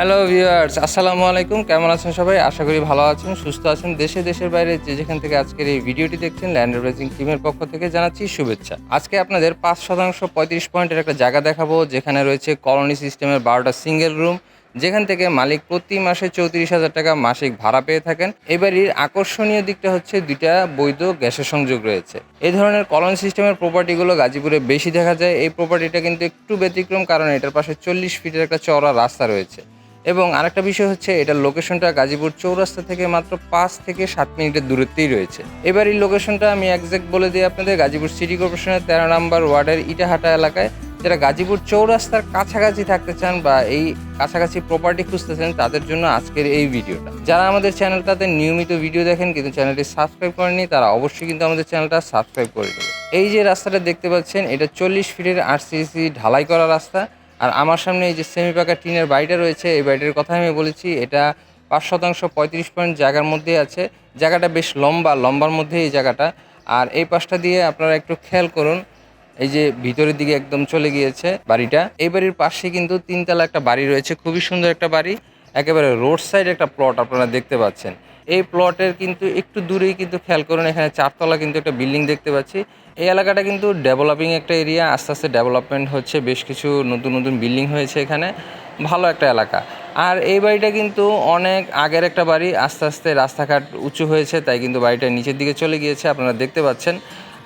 Hello viewers আসসালামু আলাইকুম কেমন আছেন সবাই? আশা করি ভালো আছেন, সুস্থ আছেন। দেশে, দেশের বাইরে যে যেখান থেকে আজকের এই ভিডিওটি দেখছেন ল্যান্ড রেজিং টিমের পক্ষ থেকে জানাচ্ছি শুভেচ্ছা। আজকে আপনাদের পাঁচ শতাংশ পঁয়ত্রিশ পয়েন্টের একটা জায়গা দেখাবো, যেখানে রয়েছে কলোনি সিস্টেমের বারোটা সিঙ্গেল রুম যেখান থেকে মালিক প্রতি মাসে চৌত্রিশ হাজার টাকা মাসিক ভাড়া পেয়ে থাকেন। এবারের আকর্ষণীয় দিকটা হচ্ছে দুইটা বৈধ গ্যাসের সংযোগ রয়েছে। এই ধরনের কলোনি সিস্টেমের প্রপার্টিগুলো গাজীপুরে বেশি দেখা যায়। এই প্রপার্টিটা কিন্তু একটু ব্যতিক্রম কারণ এটার পাশে চল্লিশ ফিটের একটা চওড়া রাস্তা রয়েছে। এবং আরেকটা বিষয় হচ্ছে, এটার লোকেশনটা গাজীপুর চৌরাস্তা থেকে মাত্র পাঁচ থেকে সাত মিনিটের দূরত্বেই রয়েছে। এবার এই লোকেশনটা আমি একজ্যাক্ট বলে দিই আপনাদের, গাজীপুর সিটি কর্পোরেশনের তেরো নম্বর ওয়ার্ডের ইটাহাটা এলাকায়। যারা গাজীপুর চৌরাস্তার কাছাকাছি থাকতে চান বা এই কাছাকাছি প্রপার্টি খুঁজতেছেন, তাদের জন্য আজকের এই ভিডিওটা। যারা আমাদের চ্যানেলটাতে নিয়মিত ভিডিও দেখেন কিন্তু চ্যানেলটি সাবস্ক্রাইব করেনি তারা অবশ্যই কিন্তু আমাদের চ্যানেলটা সাবস্ক্রাইব করে দেবে এই যে রাস্তাটা দেখতে পাচ্ছেন, এটা চল্লিশ ফিটের আরসিসি ঢালাই করা রাস্তা। আর আমার সামনে এই যে সেমি পাকা টিনের বাড়িটা রয়েছে, এই বাড়িটার কথা আমি বলেছি, এটা পাঁচ শতাংশ পঁয়ত্রিশ পয়েন্ট জায়গার মধ্যে আছে। জায়গাটা বেশ লম্বা, লম্বার মধ্যে এই জায়গাটা। আর এই পাশটা দিয়ে আপনারা একটু খেয়াল করুন, এই যে ভিতরের দিকে একদম চলে গিয়েছে বাড়িটা। এই বাড়ির পাশে কিন্তু তিনতলা একটা বাড়ি রয়েছে, খুবই সুন্দর একটা বাড়ি। একেবারে রোড সাইড একটা প্লট আপনারা দেখতে পাচ্ছেন। এই প্লটের কিন্তু একটু দূরেই কিন্তু খেয়াল করুন, এখানে চারতলা কিন্তু একটা বিল্ডিং দেখতে পাচ্ছি। এই এলাকাটা কিন্তু ডেভেলপিং একটা এরিয়া আস্তে আস্তে ডেভেলপমেন্ট হচ্ছে, বেশ কিছু নতুন নতুন বিল্ডিং হয়েছে এখানে। ভালো একটা এলাকা। আর এই বাড়িটা কিন্তু অনেক আগের একটা বাড়ি, আস্তে আস্তে রাস্তাঘাট উঁচু হয়েছে, তাই কিন্তু বাড়িটা নিচের দিকে চলে গিয়েছে, আপনারা দেখতে পাচ্ছেন।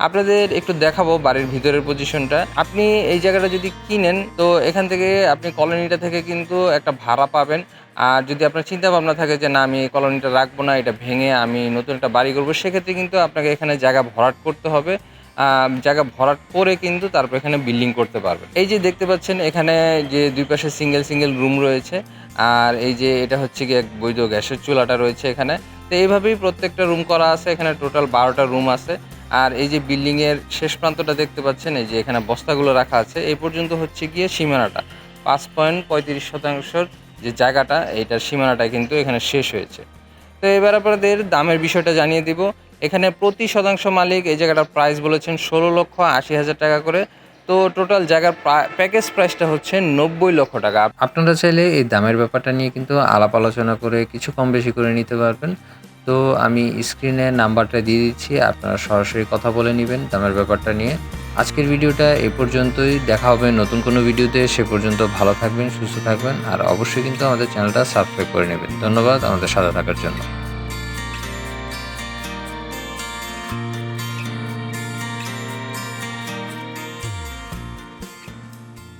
আপনাদের একটু দেখাবো বাড়ির ভিতরের পজিশনটা আপনি এই জায়গাটা যদি কিনেন, তো এখান থেকে আপনি কলোনিটা থেকে কিন্তু একটা ভাড়া পাবেন। আর যদি আপনার চিন্তা ভাবনা থাকে যে না, আমি এই কলোনিটা রাখব না, এটা ভেঙে আমি নতুন একটা বাড়ি করব, সেক্ষেত্রে কিন্তু আপনাকে এখানে জায়গা ভরাট করতে হবে। জায়গা ভরাট করে কিন্তু তারপর এখানে বিল্ডিং করতে পারবে এই যে দেখতে পাচ্ছেন, এখানে যে দুই পাশে সিঙ্গেল সিঙ্গেল রুম রয়েছে। আর এই যে এটা হচ্ছে কি এক বৈধ গ্যাসের চুলাটা রয়েছে এখানে। তো এইভাবেই প্রত্যেকটা রুম করা আছে, এখানে টোটাল বারোটা রুম আছে। আর এই যে বিল্ডিংয়ের শেষ প্রান্তটা দেখতে পাচ্ছেন, এই যে এখানে বস্তাগুলো রাখা আছে। এই পর্যন্ত হচ্ছে গিয়ে সীমানাটা। পাঁচ পয়েন্ট পঁয়ত্রিশ শতাংশের যে জায়গাটা, এইটার সীমানাটা কিন্তু এখানে শেষ হয়েছে। তো এবার আপনাদের দামের বিষয়টা জানিয়ে দিব। এখানে প্রতি শতাংশ মালিক এই জায়গাটার প্রাইস বলেছেন ষোলো লক্ষ আশি হাজার টাকা করে। তো টোটাল জায়গার প্যাকেজ প্রাইসটা হচ্ছে নব্বই লক্ষ টাকা। আপনারা চাইলে এই দামের ব্যাপারটা নিয়ে কিন্তু আলাপ আলোচনা করে কিছু কম বেশি করে নিতে পারবেন। তো আমি স্ক্রিনে নাম্বারটা দিয়ে দিচ্ছি, আপনারা সরাসরি কথা বলে নেবেন দামের ব্যাপারটা নিয়ে। আজকের ভিডিওটা এ পর্যন্তই। দেখা হবে নতুন কোনো ভিডিওতে। সে পর্যন্ত ভালো থাকবেন, সুস্থ থাকবেন, আর অবশ্যই কিন্তু আমাদের চ্যানেলটা সাবস্ক্রাইব করে নেবেন। ধন্যবাদ আমাদের সাথে থাকার জন্য।